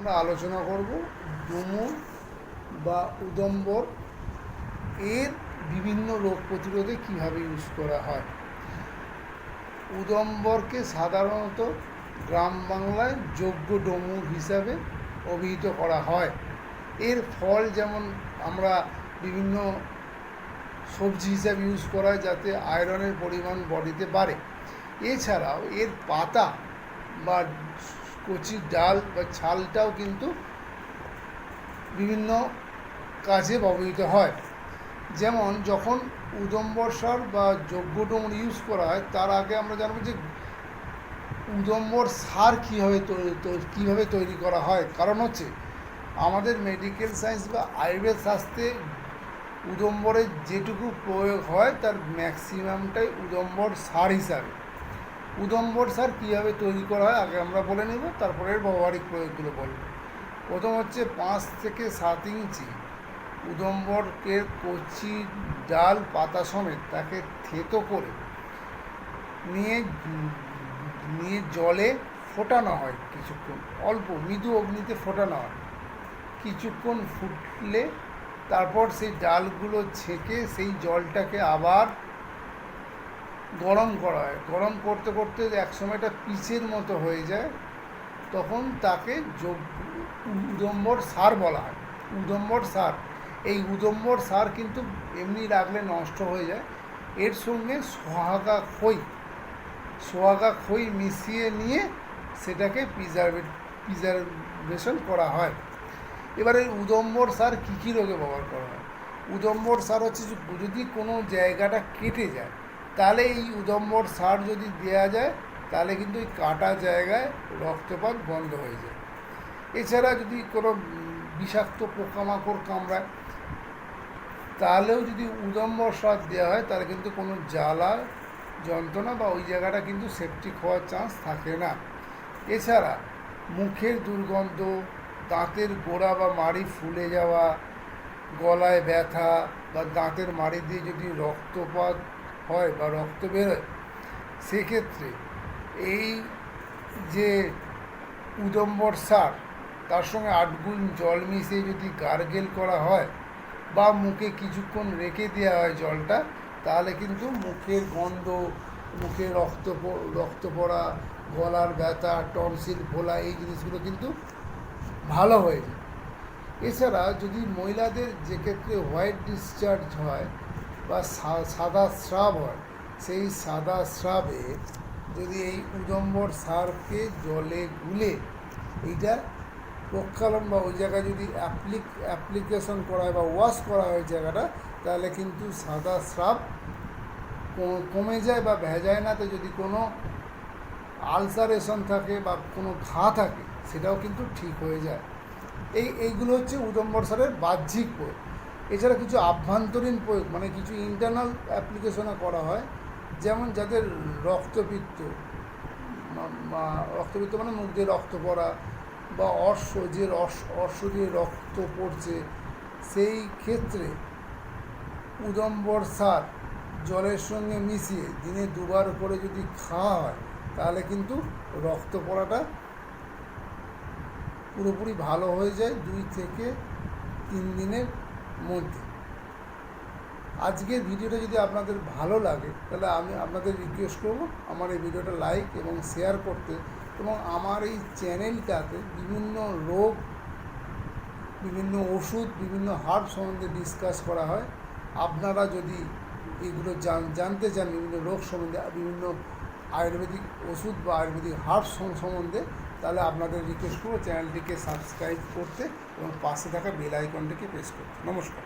আমরা আলোচনা করব ডুমুর বা উদম্বর এর বিভিন্ন রোগ প্রতিরোধে কীভাবে ইউজ করা হয়। উদম্বরকে সাধারণত গ্রাম বাংলায় যোগ্য ডমুর হিসাবে অভিহিত করা হয়। এর ফল যেমন আমরা বিভিন্ন সবজি হিসাবে ইউজ করা হয় যাতে আয়রনের পরিমাণ বডিতে বাড়ে। এছাড়াও এর পাতা বা কচি ডাল বা ছালটাও কিন্তু বিভিন্ন কাজে ব্যবহৃত হয়। যেমন যখন উদম্বর সার বা যোগ্য ডোমর ইউজ করা হয়, তার আগে আমরা জানব যে উদম্বর সার কীভাবে কীভাবে তৈরি করা হয়। কারণ হচ্ছে আমাদের মেডিকেল সায়েন্স বা আয়ুর্বেদ শাস্ত্রে উদম্বরের যেটুকু প্রয়োগ হয়, তার ম্যাক্সিমামটাই উদম্বর সার হিসাবে। উদম্বর সার কীভাবে তৈরি করা হয় আগে আমরা বলে নেব, তারপরে ব্যবহারিক প্রয়োগগুলো বলব। প্রথম হচ্ছে পাঁচ থেকে সাত ইঞ্চি। উদম্বরকে কচি ডাল পাতা সমেত তাকে থেতো করে নিয়ে নিয়ে জলে ফোটানো হয় কিছুক্ষণ। অল্প, মৃদু অগ্নিতে ফোটানো হয়। কিছুক্ষণ ফুটলে তারপর সেই ডালগুলো ছেঁকে সেই জলটাকে আবার গরম করা হয় গরম করতে করতে এক সময় সময়টা পিচের মতো হয়ে যায়, তখন তাকে যোগ, উদম্বর সার বলা হয়। উদম্বর সার। এই উদম্বর সার কিন্তু এমনি রাখলে নষ্ট হয়ে যায়। এর সঙ্গে সোহাগা খই সোহাগা খই মিশিয়ে নিয়ে সেটাকে প্রিজার্ভে, প্রিজার্ভেশন করা হয়। এবারে উদম্বর সার কী কী রোগে ব্যবহার করা হয়? উদম্বর সার হচ্ছে যদি কোনো জায়গাটা কেটে যায় তাহলে এই উদম্বর সার যদি দেওয়া যায়, তাহলে কিন্তু ওই কাটা জায়গায় রক্তপাত বন্ধ হয়ে যায়। এছাড়া যদি কোনো বিষাক্ত পোকামাকড় কামড়ায়, তাহলেও যদি উদম্বর সার দেওয়া হয়, তাহলে কিন্তু কোনো জ্বালা, যন্ত্রণা বা ওই জায়গাটা কিন্তু সেপটিক হওয়ার চান্স থাকে না। এছাড়া মুখের দুর্গন্ধ, দাঁতের গোড়া বা মাড়ি ফুলে যাওয়া, গলায় ব্যথা বা দাঁতের মাড়ি দিয়ে যদি রক্তপাত হয় বা রক্ত বেরোয়, সেক্ষেত্রে এই যে উদম্বর সার, তার সঙ্গে আট গুণ জল মিশিয়ে যদি গার্গেল করা হয় বা মুখে কিছুক্ষণ রেখে দেওয়া হয় জলটা, তাহলে কিন্তু মুখের গন্ধ, মুখে রক্ত রক্ত পড়া, গলার ব্যথা, টনসিল, ফোলা, এই জিনিসগুলো কিন্তু ভালো হয়ে যায় এছাড়া যদি মহিলাদের যে ক্ষেত্রে হোয়াইট ডিসচার্জ হয় বা সাদা স্রাব হয় সেই সাদা স্রাবে যদি এই উদম্বর সারকে জলে গুলে, এইটা প্রক্ষালন বা ওই জায়গায় যদি অ্যাপ্লিক অ্যাপ্লিকেশন করা হয় বা ওয়াশ করা হয় ওই জায়গাটা, তাহলে কিন্তু সাদা স্রাব কমে যায় বা ভেজায় না। তো যদি কোনো আলসারেশন থাকে বা কোনো ঘা থাকে, সেটাও কিন্তু ঠিক হয়ে যায়। এই, এইগুলো হচ্ছে উদম্বর সারের বাহ্যিক প্রয়োগ এছাড়া কিছু আভ্যন্তরীণ প্রয়োগ মানে কিছু ইন্টারনাল অ্যাপ্লিকেশনে করা হয়, যেমন যাদের রক্তপিত্ত রক্তপিত্ত মানে মুখ দিয়ে রক্ত পড়া বা অশ্ব যে অশ্ব দিয়ে রক্ত পড়ছে, সেই ক্ষেত্রে উদম্বর সার জলের সঙ্গে মিশিয়ে দিনে দুবার করে যদি খাওয়া হয়, তাহলে কিন্তু রক্ত পড়াটা পুরোপুরি ভালো হয়ে যায়। দুই থেকে তিন দিনের মধ্যে। আজকের ভিডিওটা যদি আপনাদের ভালো লাগে, তাহলে আমি আপনাদের রিকোয়েস্ট করব আমার এই ভিডিওটা লাইক এবং শেয়ার করতে এবং আমার এই চ্যানেলটাতে বিভিন্ন রোগ, বিভিন্ন ওষুধ, বিভিন্ন হার্ব সম্বন্ধে ডিসকাস করা হয়। আপনারা যদি এগুলো জান- জানতে চান বিভিন্ন রোগ সম্বন্ধে, বিভিন্ন আয়ুর্বেদিক ওষুধ বা আয়ুর্বেদিক হার্ব সম্বন্ধে তাহলে আপনাদের রিকোয়েস্ট করব চ্যানেলটিকে সাবস্ক্রাইব করতে এবং পাশে থাকা বেল আইকনটিকে প্রেস করতে। নমস্কার।